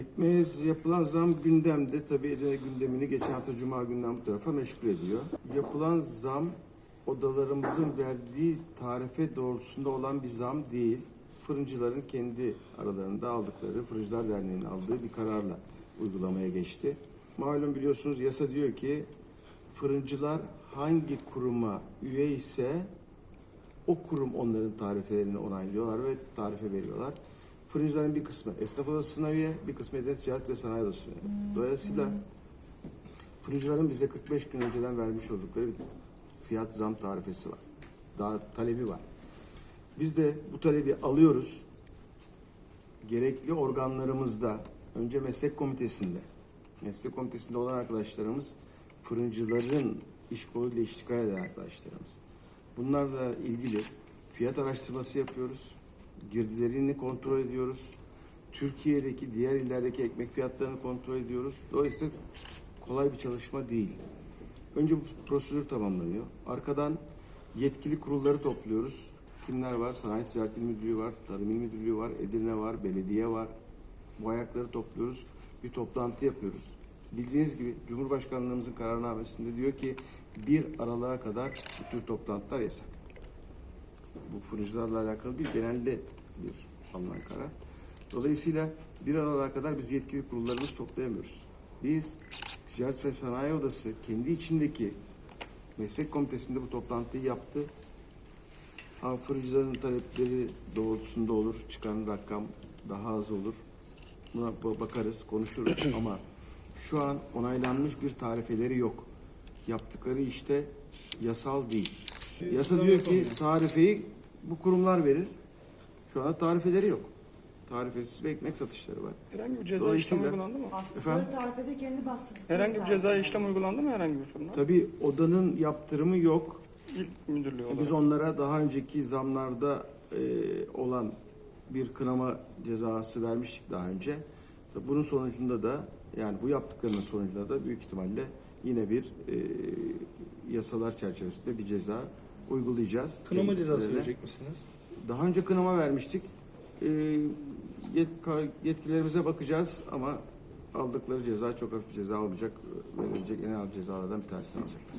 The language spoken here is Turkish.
Ekmeğe yapılan zam gündemde. Tabii Edirne gündemini geçen hafta Cuma günden bu tarafa meşgul ediyor. Yapılan zam odalarımızın verdiği tarife doğrultusunda olan bir zam değil. Fırıncıların kendi aralarında aldıkları, Fırıncılar Derneği'nin aldığı bir kararla uygulamaya geçti. Malum biliyorsunuz yasa diyor ki fırıncılar hangi kuruma üye ise o kurum onların tarifelerini onaylıyorlar ve tarife veriyorlar. Fırıncıların bir kısmı esnaf odasına üye, bir kısmı Edirne Ticaret ve Sanayi Odası'na üye. Dolayısıyla fırıncıların bize 45 gün önceden vermiş oldukları bir fiyat zam tarifesi var. Daha talebi var. Biz de bu talebi alıyoruz. Gerekli organlarımızda, önce meslek komitesinde, meslek komitesinde olan arkadaşlarımız fırıncıların iş koluyla iştikal eden arkadaşlarımız. Bunlarla ilgili fiyat araştırması yapıyoruz. Girdilerini kontrol ediyoruz. Türkiye'deki diğer illerdeki ekmek fiyatlarını kontrol ediyoruz. Dolayısıyla kolay bir çalışma değil. Önce bu prosedür tamamlanıyor. Arkadan yetkili kurulları topluyoruz. Kimler var? Sanayi Ticaret İl Müdürlüğü var, Tarım İl Müdürlüğü var, Edirne var, belediye var. Bu ayakları topluyoruz. Bir toplantı yapıyoruz. Bildiğiniz gibi Cumhurbaşkanlığımızın kararnamesinde diyor ki bir aralığa kadar bu tür toplantılar yasak. Bu fırıncılarla alakalı değil, genelde bir alınan karar. Dolayısıyla bir aralığa kadar biz yetkili kurullarımızı toplayamıyoruz. Biz Ticaret ve Sanayi Odası kendi içindeki meslek komitesinde bu toplantıyı yaptı. Ha, fırıncıların talepleri doğrultusunda olur. Çıkan rakam daha az olur. Buna ba- bakarız, konuşuruz ama şu an onaylanmış bir tarifeleri yok. Yaptıkları işte yasal değil. Yasa diyor ki tarifeyi bu kurumlar verir. Şu anda tarifeleri yok. Tarifesiz bir ekmek satışları var. Herhangi bir ceza işlem Dolayısıyla- uygulandı mı? Efendim? Bastıkları tarifede kendi bastırdı. Herhangi bir ceza işlem uygulandı mı herhangi bir fırına? Tabii odanın yaptırımı yok. İl müdürlüğü olarak. Biz onlara daha önceki zamlarda e, olan bir kınama cezası vermiştik daha önce. Tabii Bunun sonucunda da yani bu yaptıklarının sonucunda da büyük ihtimalle yine bir e, yasalar çerçevesinde bir ceza uygulayacağız. Kınama cezası Kendilerine. verecek misiniz? Daha önce kınama vermiştik. E, yet- yetkilerimize bakacağız ama aldıkları ceza çok hafif bir ceza olmayacak. Verilecek en ağır cezalardan bir tanesini alacaklar.